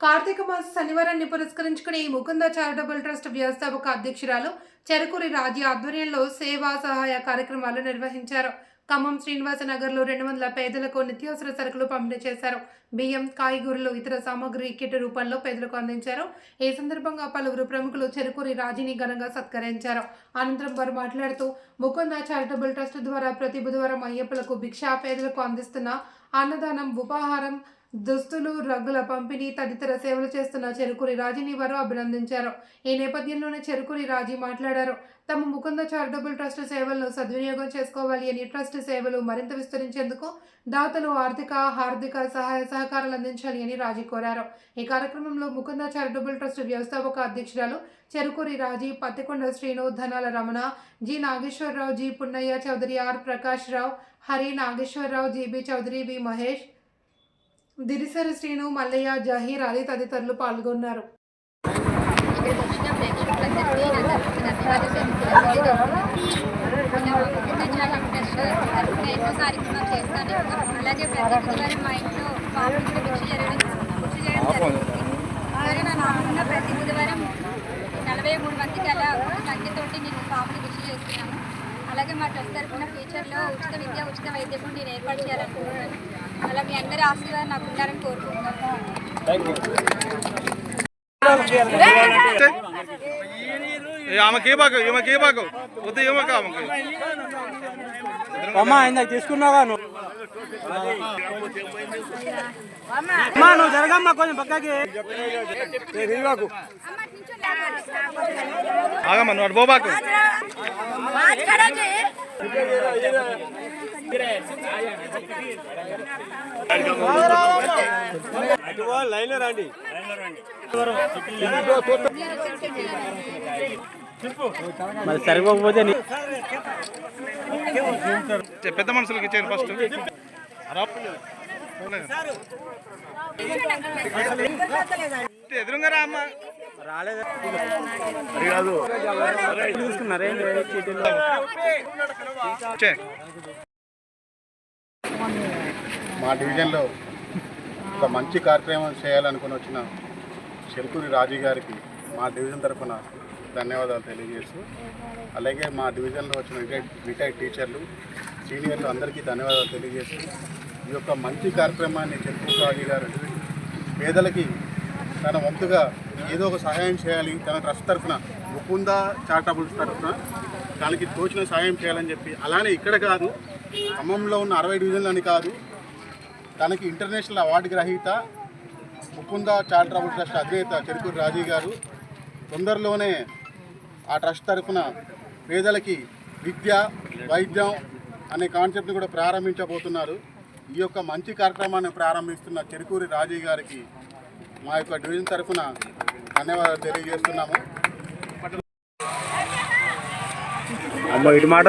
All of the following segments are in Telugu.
కార్తీక మాస శనివారాన్ని పురస్కరించుకుని ముకుంద చారిటబుల్ ట్రస్ట్ వ్యవస్థాపక అధ్యక్షురాలు చెరుకూరి రాజీ ఆధ్వర్యంలో సేవా సహాయ కార్యక్రమాలు నిర్వహించారు. ఖమ్మం శ్రీనివాస నగర్లో రెండు వందల పేదలకు నిత్యావసర సరుకులు పంపిణీ చేశారు. బియ్యం కాయగూరలు ఇతర సామాగ్రి కిట్ రూపంలో పేదలకు అందించారు. ఈ సందర్భంగా పలువురు ప్రముఖులు చెరుకూరి రాజీని ఘనంగా సత్కరించారు. అనంతరం వారు మాట్లాడుతూ ముకుంద చారిటబుల్ ట్రస్ట్ ద్వారా ప్రతి బుధవారం అయ్యప్పలకు భిక్షా పేదలకు అందిస్తున్న అన్నదానం ఉపాహారం దుస్తులు రగ్గుల పంపిణీ తదితర సేవలు చేస్తున్న చెరుకురి రాజీని వారు అభినందించారు. ఈ నేపథ్యంలోనే చెరుకురి రాజీ మాట్లాడారు. తమ ముకుంద చారిటబుల్ ట్రస్ట్ సేవలను సద్వినియోగం చేసుకోవాలి అని ట్రస్ట్ సేవలు మరింత విస్తరించేందుకు దాతలు ఆర్థిక హార్దిక సహాయ సహకారాలు అందించాలి అని రాజీ కోరారు. ఈ కార్యక్రమంలో ముకుంద చారిటబుల్ ట్రస్ట్ వ్యవస్థాపక అధ్యక్షురాలు Cherukuri Raji Pattikonda Srinu Dhanala Ramana G Nageswara Rao G Punnaiah Chowdary R Prakash Rao Hari Nageswara Rao GB Chowdary V Mahesh Dirisara Srinu Mallaiah Zaheer Ali తదితరులు పాల్గొన్నారు. ఎన్నో కార్యక్రమాలు చేస్తాను అలాగే ప్రతి బుధవారం మా ఇంట్లో పాపలు కూడా భిక్ష భిక్ష చేయడం జరుగుతుంది అలాగే నా నాన్న ప్రతి బుధవారం నలభై మూడు మందికి అలా ఒక సంఖ్యతోటి నేను పాపలు భిక్ష చేస్తున్నాను అలాగే మా ట్రస్ట్ తరఫున ఫ్యూచర్లో ఉచిత విద్య ఉచిత వైద్యం నేను ఏర్పాటు చేయాలనుకుంటున్నాను. అలా మీ అందరి ఆశీర్వాదం నాకు ఉండాలని కోరుకుంటున్నాను. ఆమెకి బాగు ఈమెకి బాగు? వద్దు ఏమక ఆమెకి. అమ్మా ఇందాక తీసుకున్నావా నువ్వు? అమ్మా నువ్వు జరగమ్మా కొంచెం పక్కకి. ఇవ్వకు ఆగమ్మ నువ్వు అటు పోబాకు లైన్ రండి మరి సరిపోకపోతే పెద్ద మనుషులకి ఇచ్చేయండి ఫస్ట్ ఎదురుగా రా అమ్మ? రాలేదు? చీటీలు? మా డివిజన్లో ఒక మంచి కార్యక్రమం చేయాలనుకుని వచ్చిన చెరుకూరి రాజీ గారికి మా డివిజన్ తరఫున ధన్యవాదాలు తెలియజేస్తూ అలాగే మా డివిజన్లో వచ్చిన రిటైర్డ్ రిటైర్డ్ టీచర్లు సీనియర్లు అందరికీ ధన్యవాదాలు తెలియజేస్తూ ఈ యొక్క మంచి కార్యక్రమాన్ని చెరుకూరి రాజీ గారు పేదలకి తన వంతుగా ఏదో ఒక సహాయం చేయాలి తన ట్రస్ట్ తరఫున ముకుంద చారిటబుల్స్ తరఫున దానికి తోచిన సహాయం చేయాలని చెప్పి అలానే ఇక్కడ కాదు ఖమ్మంలో ఉన్న అరవై డివిజన్లని కాదు తనకి ఇంటర్నేషనల్ అవార్డు గ్రహీత ముకుంద చారిటబుల్ ట్రస్ట్ అధినేత చెరుకూరు రాజీ గారు తొందరలోనే ఆ ట్రస్ట్ తరఫున పేదలకి విద్య వైద్యం అనే కాన్సెప్ట్ని కూడా ప్రారంభించబోతున్నారు. ఈ యొక్క మంచి కార్యక్రమాన్ని ప్రారంభిస్తున్న చెరుకూరి రాజీ గారికి మా యొక్క డివిజన్ తరఫున ధన్యవాదాలు తెలియజేస్తున్నాము. అమ్మ ఇటు మాట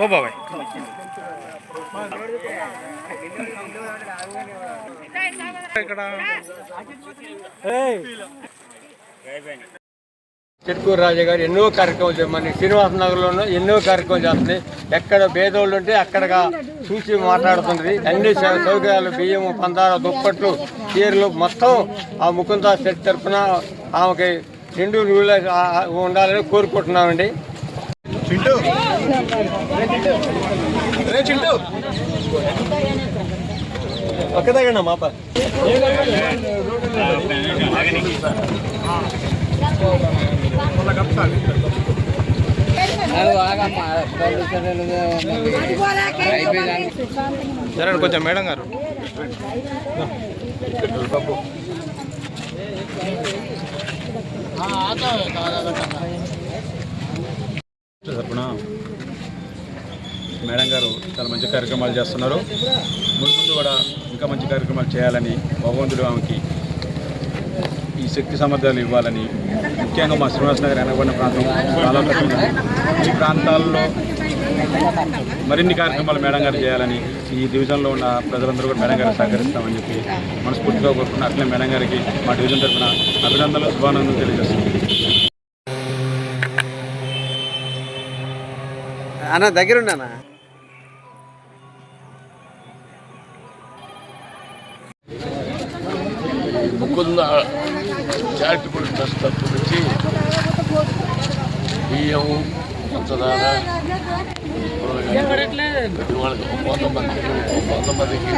ఓ బాబాయ్ ఇక్కడ రాజా గారు ఎన్నో కార్యక్రమాలు మన శ్రీనివాస నగర్లోనూ ఎన్నో కార్యక్రమాలు చేస్తుంది. ఎక్కడ పేదోళ్ళు ఉంటే అక్కడగా చూసి మాట్లాడుతుంది. అన్ని సౌకర్యాలు బియ్యము పందాల దుప్పట్లు చీరలు మొత్తం ఆ ముకుంద సెట్ తరఫున ఆమెకి నిండు నూనె ఉండాలని కోరుకుంటున్నామండి. చింటూ. రే చింటూ. ఒక్కదాగండి మాప సరే కొంచెం మేడం గారు. తరపున మేడం గారు చాలా మంచి కార్యక్రమాలు చేస్తున్నారు. ముందు ముందు కూడా ఇంకా మంచి కార్యక్రమాలు చేయాలని భగవంతుడు ఆమెకి ఈ శక్తి సామర్థ్యాలు ఇవ్వాలని ముఖ్యంగా మా శ్రీనివాస నగర్ వెనకబడిన ప్రాంతం చాలా ఈ ప్రాంతాల్లో మరిన్ని కార్యక్రమాలు మేడం గారు చేయాలని ఈ డివిజన్లో ఉన్న ప్రజలందరూ కూడా మేడం గారికి సహకరిస్తామని చెప్పి మనస్ఫూర్తిగా కోరుకున్న అట్లే మేడం గారికి మా డివిజన్ తరఫున అభినందనలు శుభానందనలు తెలియజేస్తున్నాం. అన్న దగ్గరున్నానా ముకుంద చారిటబుల్ ట్రస్ట్ తరఫు నుంచి బియ్యం పంచదార కొంతమంది కొంతమందికి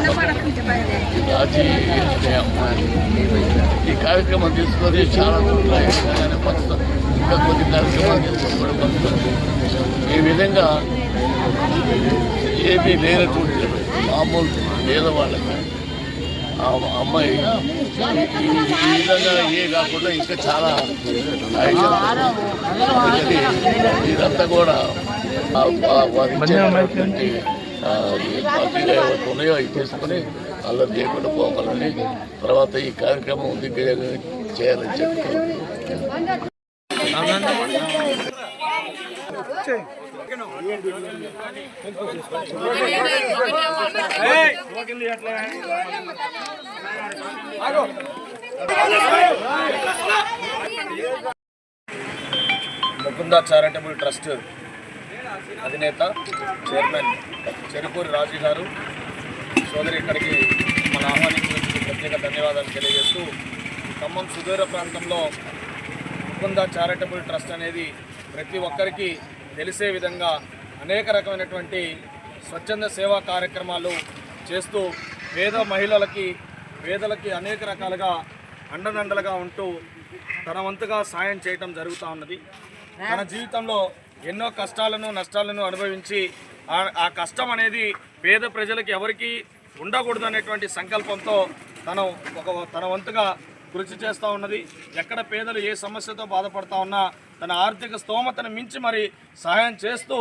రాజీ అమ్మాయి ఈ కార్యక్రమం తీసుకొని చాలా చోట్ల పంచుతాం ఇంకా కొన్ని కార్యక్రమాలు తీసుకొని కూడా పంచుతాం ఈ విధంగా ఏమీ లేనటువంటి మామూలు పేదవాళ్ళకి అమ్మాయి ఈ విధంగా ఏ కాకుండా ఇంకా చాలా ఇదంతా కూడా వారు ఉన్నాయో అవి తీసుకొని అల్లరి చేయకుండా పోవాలని తర్వాత ఈ కార్యక్రమం దిగ్విజయంగా చేయాలని చెప్తున్నాను ముకుంద చారిటబుల్ ట్రస్ట్ అధినేత చైర్మన్ చెరుకూరి రాజు గారు. సోదరి ఇక్కడికి మన ఆహ్వానించినందుకు ప్రత్యేక ధన్యవాదాలు తెలియజేస్తూ ఖమ్మం సుదూర ప్రాంతంలో ముకుంద చారిటబుల్ ట్రస్ట్ అనేది ప్రతి ఒక్కరికి తెలిసే విధంగా అనేక రకమైనటువంటి స్వచ్ఛంద సేవా కార్యక్రమాలు చేస్తూ పేద మహిళలకి పేదలకి అనేక రకాలుగా అండదండలుగా ఉంటూ తన వంతుగా సాయం చేయటం జరుగుతూ ఉన్నది. తన జీవితంలో ఎన్నో కష్టాలను నష్టాలను అనుభవించి ఆ- ఆ కష్టం అనేది పేద ప్రజలకి ఎవరికి ఉండకూడదు అనేటువంటి సంకల్పంతో తను ఒక తన వంతుగా కృషి చేస్తూ ఉన్నది. ఎక్కడ పేదలు ఏ సమస్యతో బాధపడతా ఉన్నా తన ఆర్థిక స్తోమతను మించి మరి సహాయం చేస్తూ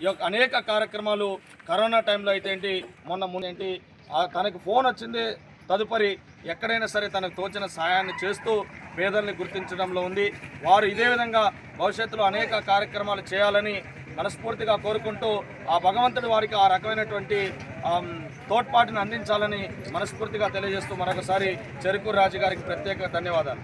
ఈ యొక్క అనేక కార్యక్రమాలు కరోనా టైంలో అయితే ఏంటి మొన్న ముందు ఏంటి ఆ తనకు ఫోన్ వచ్చింది తదుపరి ఎక్కడైనా సరే తనకు తోచిన సహాయాన్ని చేస్తూ పేదల్ని గుర్తించడంలో ఉంది. వారు ఇదే విధంగా భవిష్యత్తులో అనేక కార్యక్రమాలు చేయాలని మనస్ఫూర్తిగా కోరుకుంటూ ఆ భగవంతుడి వారికి ఆ రకమైనటువంటి తోడ్పాటుని తోడ్పాటును అందించాలని మనస్ఫూర్తిగా తెలియజేస్తూ మరొకసారి చెరుకు రాజు గారికి ప్రత్యేక ధన్యవాదాలు.